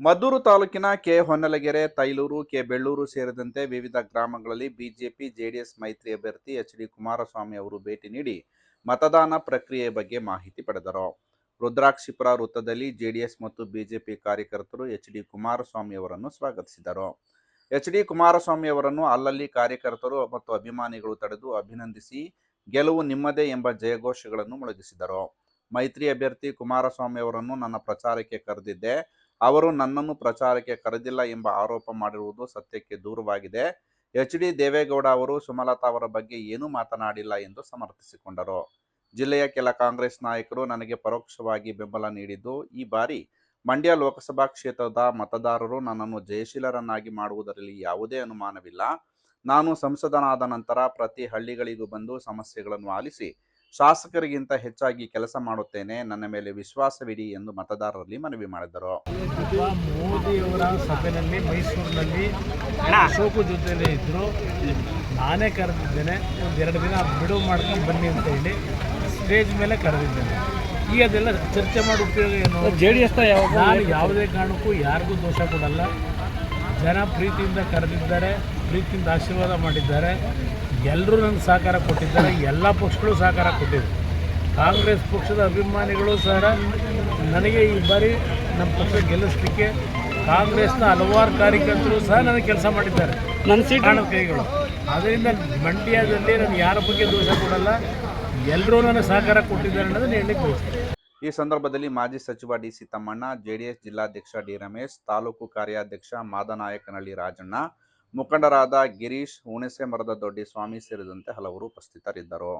ಮದ್ದೂರು ತಾಲೂಕಿನ K Honnalagere, Tailur, K Bellur ಸೇರಿದಂತೆ ವಿವಿಧ ಗ್ರಾಮಗಳಲ್ಲಿ ಬಿಜೆಪಿ, ಜೆಡಿಎಸ್ ಮೈತ್ರಿ ಅಭ್ಯರ್ಥಿ ಎಚ್ ಡಿ ಕುಮಾರಸ್ವಾಮಿ ಅವರು ಭೇಟಿ ನೀಡಿ ಮತದಾನ ಪ್ರಕ್ರಿಯೆ ಬಗ್ಗೆ ಮಾಹಿತಿ ಪಡೆದರು. ರುದ್ರಾಕ್ಷಿಪುರ ವೃತ್ತದಲ್ಲಿ ಜೆಡಿಎಸ್ ಮತ್ತು ಬಿಜೆಪಿ ಕಾರ್ಯಕರ್ತರು ಎಚ್ ಡಿ ಕುಮಾರಸ್ವಾಮಿ ಅವರನ್ನು ಸ್ವಾಗತಿಸಿದರು. ಎಚ್ ಡಿ ಕುಮಾರಸ್ವಾಮಿ ಅವರನ್ನು ಅಲ್ಲಲ್ಲಿ ಕಾರ್ಯಕರ್ತರು ಮತ್ತು ಅಭಿಮಾನಿಗಳು ತಡೆದು ಅಭಿನಂದಿಸಿ ಗೆಲುವು ನಿಮ್ಮದೇ ಎಂಬ ಜಯಘೋಷಗಳನ್ನು ಮೊಳಗಿಸಿದರು. ಮೈತ್ರಿ ಅಭ್ಯರ್ಥಿ ಕುಮಾರಸ್ವಾಮಿ ಅವರನ್ನು ನನ್ನ ಪ್ರಚಾರಕ್ಕೆ ಕರೆದಿದ್ದೆ. ಅವರು ನನ್ನನ್ನು ಪ್ರಚಾರಕ್ಕೆ ಕರೆದಿಲ್ಲ ಎಂಬ ಆರೋಪ ಮಾಡಿರುವುದು ಸತ್ಯಕ್ಕೆ ದೂರವಾಗಿದೆ. ಎಚ್ ಡಿ ದೇವೇಗೌಡ ಅವರು ಸುಮಲತಾ ಅವರ ಬಗ್ಗೆ ಏನೂ ಮಾತನಾಡಿಲ್ಲ ಎಂದು ಸಮರ್ಥಿಸಿಕೊಂಡರು. ಜಿಲ್ಲೆಯ ಕೆಲ ಕಾಂಗ್ರೆಸ್ ನಾಯಕರು ನನಗೆ ಪರೋಕ್ಷವಾಗಿ ಬೆಂಬಲ ನೀಡಿದ್ದು, ಈ ಬಾರಿ ಮಂಡ್ಯ ಲೋಕಸಭಾ ಕ್ಷೇತ್ರದ ಮತದಾರರು ನನ್ನನ್ನು ಜಯಶೀಲರನ್ನಾಗಿ ಮಾಡುವುದರಲ್ಲಿ ಯಾವುದೇ ಅನುಮಾನವಿಲ್ಲ. ನಾನು ಸಂಸದನಾದ ನಂತರ ಪ್ರತಿ ಹಳ್ಳಿಗಳಿಗೂ ಬಂದು ಸಮಸ್ಯೆಗಳನ್ನು ಆಲಿಸಿ ಶಾಸಕರಿಗಿಂತ ಹೆಚ್ಚಾಗಿ ಕೆಲಸ ಮಾಡುತ್ತೇನೆ ನನ್ನ ಮೇಲೆ ವಿಶ್ವಾಸವಿಡಿ ಎಂದು ಮತದಾರರಲ್ಲಿ ಮನವಿ ಮಾಡಿದರು. ಮೋದಿಯವರ ಸಭೆಯಲ್ಲಿ ಮೈಸೂರಿನಲ್ಲಿ ಅಶೋಕು ಜೊತೆಯಲ್ಲಿ ಇದ್ದರು ನಾನೇ ಕರೆದಿದ್ದೇನೆ. ಒಂದು ಎರಡು ದಿನ ಬಿಡುವು ಮಾಡ್ಕೊಂಡು ಬನ್ನಿ ಅಂತ ಹೇಳಿ ಸ್ಟೇಜ್ ಮೇಲೆ ಕರೆದಿದ್ದೇನೆ. ಈಗ ಅದೆಲ್ಲ ಚರ್ಚೆ ಮಾಡೋ ಉಪಯೋಗ ಏನು? ಜೆ ಡಿ ಎಸ್ ನಾನು ಯಾವುದೇ ಕಾರಣಕ್ಕೂ ಯಾರಿಗೂ ದೋಷ ಕೊಡಲ್ಲ. ಜನ ಪ್ರೀತಿಯಿಂದ ಕರೆದಿದ್ದಾರೆ ಪ್ರೀತಿಯಿಂದ ಆಶೀರ್ವಾದ ಮಾಡಿದ್ದಾರೆ. ಎಲ್ಲರೂ ನನಗೆ ಸಹಕಾರ ಕೊಟ್ಟಿದ್ದಾರೆ ಎಲ್ಲ ಪಕ್ಷಗಳು ಸಹಕಾರ ಕೊಟ್ಟಿದೆ ಕಾಂಗ್ರೆಸ್ ಪಕ್ಷದ ಅಭಿಮಾನಿಗಳು ಸಹ ನನಗೆ ಈ ಬಾರಿ ನಮ್ಮ ಪಕ್ಷ ಗೆಲ್ಲಿಸ್ಲಿಕ್ಕೆ ಕಾಂಗ್ರೆಸ್ನ ಹಲವಾರು ಕಾರ್ಯಕರ್ತರು ಸಹ ನನಗೆ ಕೆಲಸ ಮಾಡಿದ್ದಾರೆ. ನನ್ನ ಸೀಟ್ ಕಾಣದ ಕೈಗಳು. ಅದರಿಂದ ಮಂಡ್ಯದಲ್ಲಿ ನಾನು ಯಾರ ಬಗ್ಗೆ ದೋಷ ಕೊಡಲ್ಲ ಎಲ್ಲರೂ ನನಗೆ ಸಹಕಾರ ಕೊಟ್ಟಿದ್ದಾರೆ ಅನ್ನೋದನ್ನು ಹೇಳಲಿಕ್ಕೆ ಬಯಸ್ತೀನಿ. ಈ ಸಂದರ್ಭದಲ್ಲಿ ಮಾಜಿ ಸಚಿವ ಡಿ ಸಿ ತಮ್ಮಣ್ಣ ಜೆಡಿಎಸ್ ಜಿಲ್ಲಾಧ್ಯಕ್ಷ ಡಿ ರಮೇಶ್ ತಾಲೂಕು ಕಾರ್ಯಾಧ್ಯಕ್ಷ ಮಾದನಾಯಕನಹಳ್ಳಿ ರಾಜಣ್ಣ ಮುಖಂಡರಾದ ಗಿರೀಶ್ ಹುಣಸೆ ಮರದ ದೊಡ್ಡಿ ಸ್ವಾಮಿ ಸೇರಿದಂತೆ ಹಲವರು ಉಪಸ್ಥಿತರಿದ್ದರು.